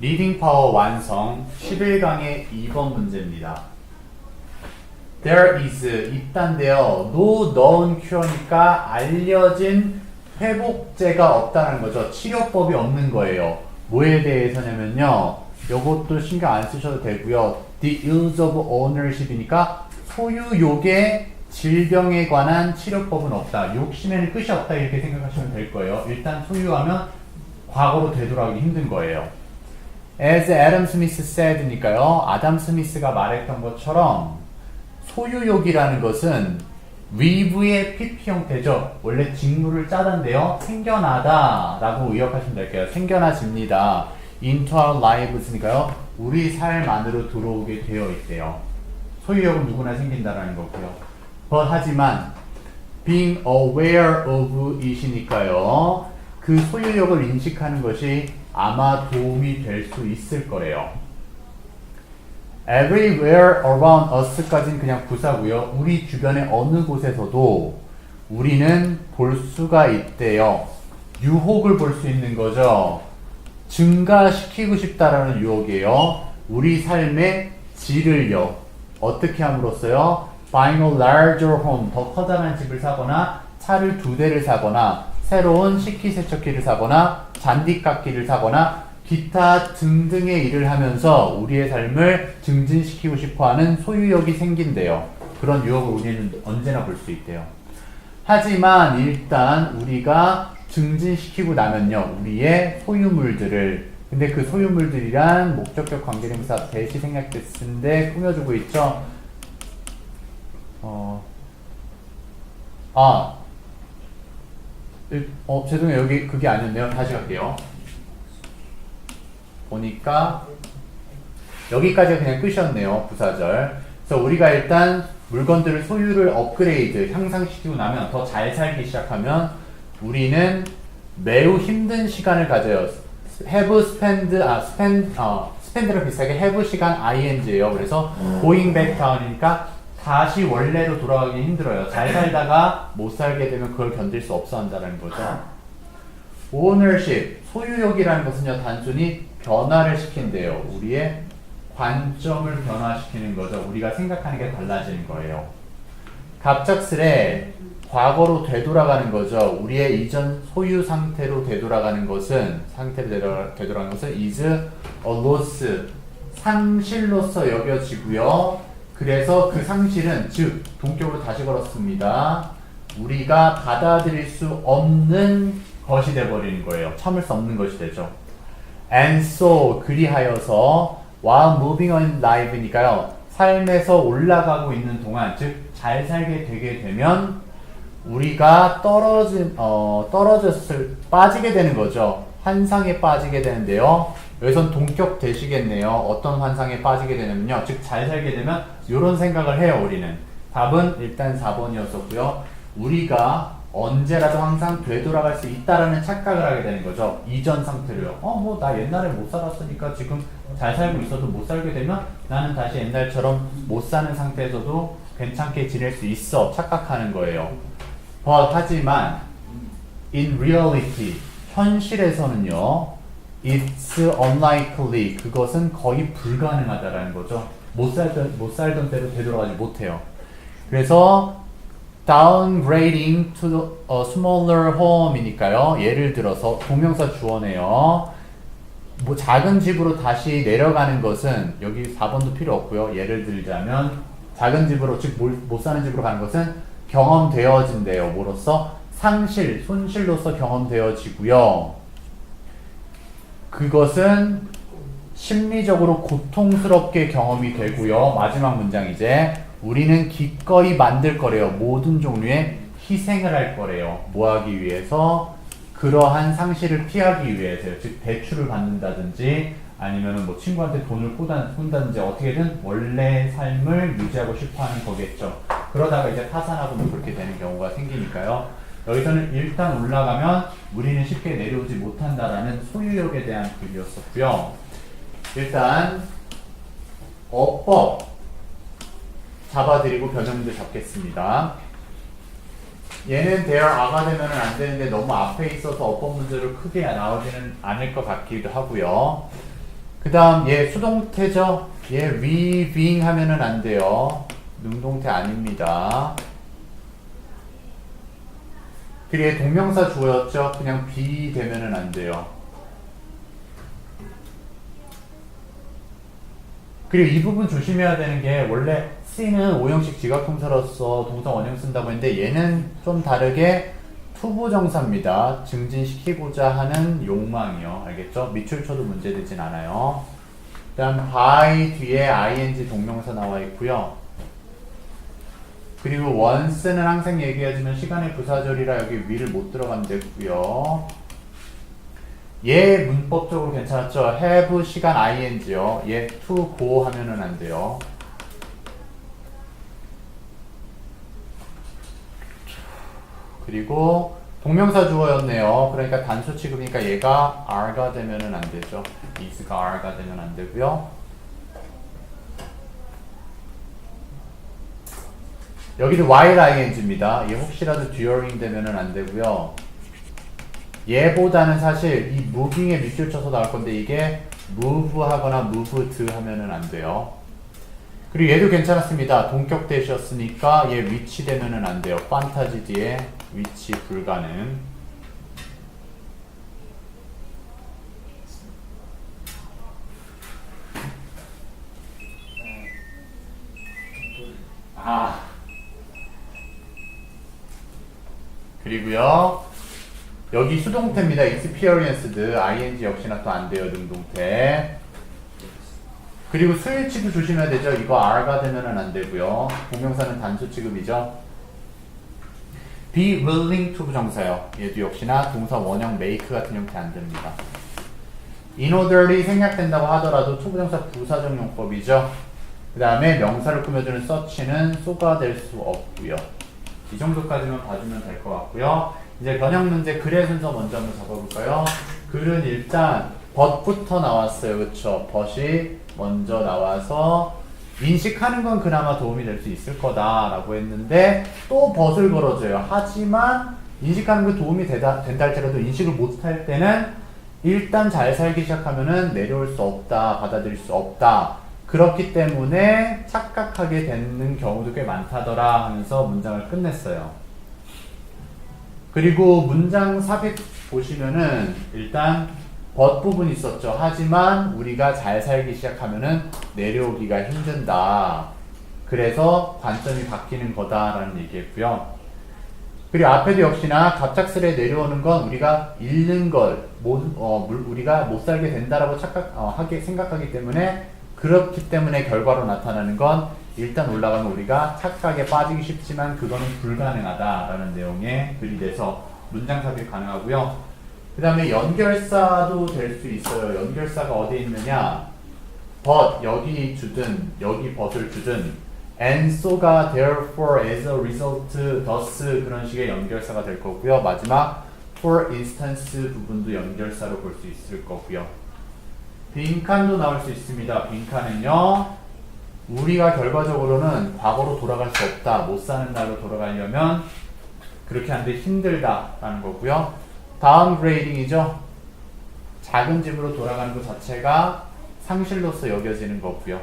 리딩 파워 완성 11강의 2번 문제입니다. There is 있단데요. no known cure니까 알려진 회복제가 없다는 거죠. 치료법이 없는 거예요. 뭐에 대해서냐면요. 요것도 신경 안 쓰셔도 되고요. The use of ownership이니까 소유욕의 질병에 관한 치료법은 없다. 욕심에는 끝이 없다 이렇게 생각하시면 될 거예요. 일단 소유하면 과거로 되돌아가기 힘든 거예요. As Adam Smith said니까요. 아담 스미스가 말했던 것처럼 소유욕이라는 것은 위브의 PP 형태죠. 원래 직물을 짜던데요. 생겨나다 라고 의역하시면 될게요. 생겨나집니다. into our lives니까요. 우리 삶 안으로 들어오게 되어 있대요. 소유욕은 누구나 생긴다라는 거고요. but 하지만 being aware of it이니까요. 그 소유욕을 인식하는 것이 아마 도움이 될 수 있을 거래요. everywhere around us까지는 그냥 부사고요. 우리 주변의 어느 곳에서도 우리는 볼 수가 있대요. 유혹을 볼 수 있는 거죠. 증가시키고 싶다라는 유혹이에요. 우리 삶의 질을요. 어떻게 함으로써요? buying a larger home, 더 커다란 집을 사거나 차를 두 대를 사거나 새로운 식기세척기를 사거나 잔디깎기를 사거나 기타 등등의 일을 하면서 우리의 삶을 증진시키고 싶어 하는 소유욕이 생긴대요. 그런 유혹을 우리는 언제나 볼 수 있대요. 하지만 일단 우리가 증진시키고 나면요, 우리의 소유물들을 근데 그 소유물들이란 목적격 관계대명사 대시 생략됐을 때 꾸며주고 있죠. 어, 아, 일- 어 죄송해요 여기 그게 아니었네요. 다시 갈게요. 보니까 여기까지가 그냥 끝이었네요. 부사절. 그래서 우리가 일단 물건들을 소유를 업그레이드, 향상시키고 나면 더 잘 살기 시작하면 우리는 매우 힘든 시간을 가져요. have spend, 아, spend, 어, spend랑 비슷하게 have 시간 ing예요. 그래서 going back down이니까 다시 원래로 돌아가기 힘들어요. 잘 살다가 못 살게 되면 그걸 견딜 수 없어 한다는 거죠. ownership, 소유욕이라는 것은요, 단순히 변화를 시킨대요. 우리의 관점을 변화시키는 거죠. 우리가 생각하는 게 달라지는 거예요. 갑작스레 과거로 되돌아가는 거죠. 우리의 이전 소유 상태로 되돌아가는 것은 상태로 되돌아, 되돌아가는 것은 is a loss 상실로서 여겨지고요. 그래서 그 상실은 즉 동격으로 다시 걸었습니다. 우리가 받아들일 수 없는 것이 돼버리는 거예요. 참을 수 없는 것이 되죠. And so 그리하여서 while moving on life니까요. 삶에서 올라가고 있는 동안 즉 잘 살게 되게 되면 우리가 떨어진 어 떨어졌을 빠지게 되는 거죠. 환상에 빠지게 되는데요. 여기선 동격 되시겠네요. 어떤 환상에 빠지게 되냐면요. 즉 잘 살게 되면 이런 생각을 해요. 우리는 답은 일단 4번이었었고요. 우리가 언제라도 항상 되돌아갈 수 있다라는 착각을 하게 되는 거죠. 이전 상태로요. 어, 뭐, 나 옛날에 못 살았으니까 지금 잘 살고 있어도 못 살게 되면 나는 다시 옛날처럼 못 사는 상태에서도 괜찮게 지낼 수 있어. 착각하는 거예요. but, 하지만, in reality, 현실에서는요, it's unlikely, 그것은 거의 불가능하다라는 거죠. 못 살던, 못 살던 때로 되돌아가지 못해요. 그래서, downgrading to a smaller home이니까요. 예를 들어서 동명사 주어네요. 뭐 작은 집으로 다시 내려가는 것은 여기 4번도 필요 없고요. 예를 들자면 작은 집으로 즉못 사는 집으로 가는 것은 경험되어진대요. 뭐로써 상실, 손실로서 경험되어지고요. 그것은 심리적으로 고통스럽게 경험이 되고요. 마지막 문장 이제 우리는 기꺼이 만들 거래요. 모든 종류의 희생을 할 거래요. 뭐 하기 위해서? 그러한 상실을 피하기 위해서요. 즉 대출을 받는다든지 아니면은 뭐 친구한테 돈을 꾼다- 꾼다든지 어떻게든 원래 삶을 유지하고 싶어 하는 거겠죠. 그러다가 이제 파산하고 그렇게 되는 경우가 생기니까요. 여기서는 일단 올라가면 우리는 쉽게 내려오지 못한다라는 소유욕에 대한 글이었었고요. 일단 어법 잡아드리고 변형문제 잡겠습니다. 얘는 대열 아가 되면 안 되는데 너무 앞에 있어서 어법 문제로 크게 나오지는 않을 것 같기도 하고요. 그 다음 얘 수동태죠. 얘 being 하면은 안 돼요. 능동태 아닙니다. 그리고 얘 동명사 주어였죠. 그냥 be 되면은 안 돼요. 그리고 이 부분 조심해야 되는 게 원래 C는 오형식 지각동사로서 동사 원형 쓴다고 했는데 얘는 좀 다르게 투부정사입니다. 증진시키고자 하는 욕망이요. 알겠죠? 밑줄 쳐도 문제되진 않아요. 그 다음 by 뒤에 ing 동명사 나와 있고요. 그리고 once는 항상 얘기하지만 시간의 부사절이라 여기 위를 못 들어가면 되고요. 얘 문법적으로 괜찮았죠? have 시간 ing요. 얘 to go 하면은 안 돼요. 그리고 동명사 주어였네요. 그러니까 단수 취급이니까 얘가 are가 되면은 안 되죠. is가 are가 되면 안 되고요. 여기도 while ing입니다. 얘 혹시라도 during 되면은 안 되고요. 얘보다는 사실 이 moving에 밑줄 쳐서 나올 건데 이게 move 하거나 moved 하면은 안 돼요. 그리고 얘도 괜찮았습니다. 동격 대시였으니까 얘 위치 되면은 안 돼요. 판타지 뒤에 위치 불가능. 아. 그리고요. 여기 수동태입니다. experienced, ing 역시나 또 안 돼요. 능동태. 그리고 취급 조심해야 되죠. 이거 R가 되면은 안 되고요. 동명사는 단수 취급이죠. be willing to 부정사요. 얘도 역시나 동사 원형 make 같은 형태 안 됩니다. in orderly 생략된다고 하더라도 초부정사 부사적 용법이죠. 그 다음에 명사를 꾸며주는 such는 쏘가 될 수 없고요. 이 정도까지만 봐주면 될 것 같고요. 이제 변형 문제 글의 순서 먼저 한번 잡아볼까요? 글은 일단 벗부터 나왔어요. 그쵸? 벗이 먼저 나와서 인식하는 건 그나마 도움이 될 수 있을 거다라고 했는데 또 벗을 걸어줘요. 하지만 인식하는 게 도움이 되다, 된다 할지라도 인식을 못할 때는 일단 잘 살기 시작하면은 내려올 수 없다, 받아들일 수 없다. 그렇기 때문에 착각하게 되는 경우도 꽤 많다더라 하면서 문장을 끝냈어요. 그리고 문장 삽입 보시면은 일단 벗 부분이 있었죠. 하지만 우리가 잘 살기 시작하면은 내려오기가 힘든다. 그래서 관점이 바뀌는 거다라는 얘기했고요. 그리고 앞에도 역시나 갑작스레 내려오는 건 우리가 잃는 걸, 못, 어, 물- 우리가 못 살게 된다라고 착각, 어, 하게 생각하기 때문에 그렇기 때문에 결과로 나타나는 건 일단 올라가면 우리가 착각에 빠지기 쉽지만 그거는 불가능하다라는 내용의 글이 돼서 문장 삽입 가능하고요. 그 다음에 연결사도 될 수 있어요. 연결사가 어디에 있느냐? but 여기 주든 여기 벗을 주든 and so가 therefore as a result thus 그런 식의 연결사가 될 거고요. 마지막 for instance 부분도 연결사로 볼 수 있을 거고요. 빈칸도 나올 수 있습니다. 빈칸은요. 우리가 결과적으로는 과거로 돌아갈 수 없다. 못 사는 날로 돌아가려면 그렇게 하는데 힘들다 라는 거고요. 다음 그레이딩이죠. 작은 집으로 돌아가는 것 자체가 상실로서 여겨지는 거고요.